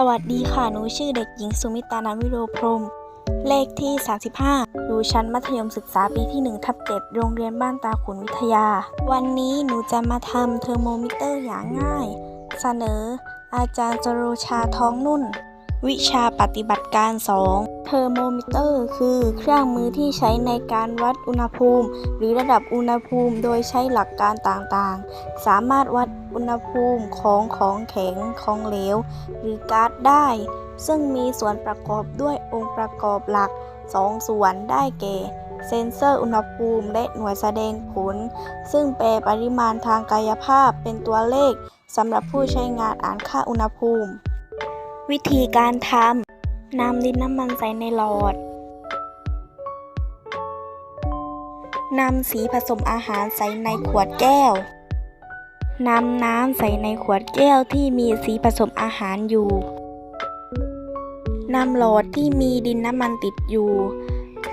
สวัสดีค่ะ หนูชื่อเด็กหญิงสุมิตานันวิโรพรม เลขที่ 35 อยู่ชั้นมัธยมศึกษาปีที่1ทับ7โรงเรียนบ้านตาขุนวิทยา วันนี้หนูจะมาทำเทอร์โมมิเตอร์อย่างง่าย เสนอ อาจารย์จโรชาท้องนุ่น วิชาปฏิบัติการ 2 เทอร์โมมิเตอร์คือเครื่องมือที่ใช้ในการวัดอุณหภูมิ หรือระดับอุณหภูมิโดยใช้หลักการต่างๆ สามารถวัดอุณหภูมิของของแข็งของเหลว หรือก๊าซได้ ซึ่งมีส่วนประกอบด้วยองค์ประกอบหลัก 2 ส่วนได้แก่เซ็นเซอร์อุณหภูมิและหน่วยแสดงผล ซึ่งแปลปริมาณทางกายภาพเป็นตัวเลขสำหรับผู้ใช้งานอ่านค่าอุณหภูมิ วิธีการทำนำดินน้ำมันใส่ในหลอดนำสีผสมอาหารใส่ในขวดแก้ว นำน้ำใส่ในขวดแก้วที่มีสีผสมอาหารอยู่ นำหลอดที่มีดินน้ำมันติดอยู่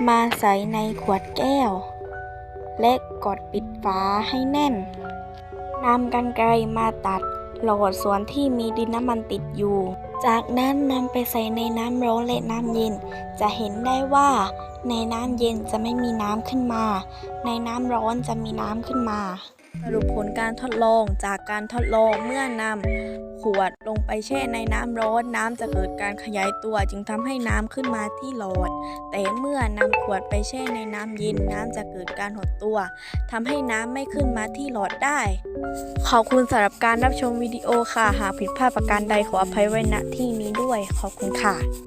มาใส่ในขวดแก้ว และกดปิดฝาให้แน่น นำกรรไกรมาตัด หลอดส่วนที่มีดินน้ำมันติดอยู่ จากนั้นนำไปใส่ในน้ำร้อนและน้ำเย็น จะเห็นได้ว่า ในน้ำเย็นจะไม่มีน้ำขึ้นมา ในน้ำร้อนจะมีน้ำขึ้นมา สรุปผลการทดลองจากการทดลองเมื่อนำขวดลงไปแช่ในน้ำร้อนน้ำจะเกิดการขยายตัวจึงทำให้น้ำขึ้นมาที่หลอด แต่เมื่อนำขวดไปแช่ในน้ำเย็นน้ำจะเกิดการหดตัวทำให้น้ำไม่ขึ้นมาที่หลอดได้ ขอบคุณสำหรับการรับชมวิดีโอค่ะ หากผิดพลาดประการใดขออภัยไว้ณที่นี้ด้วย ขอบคุณค่ะ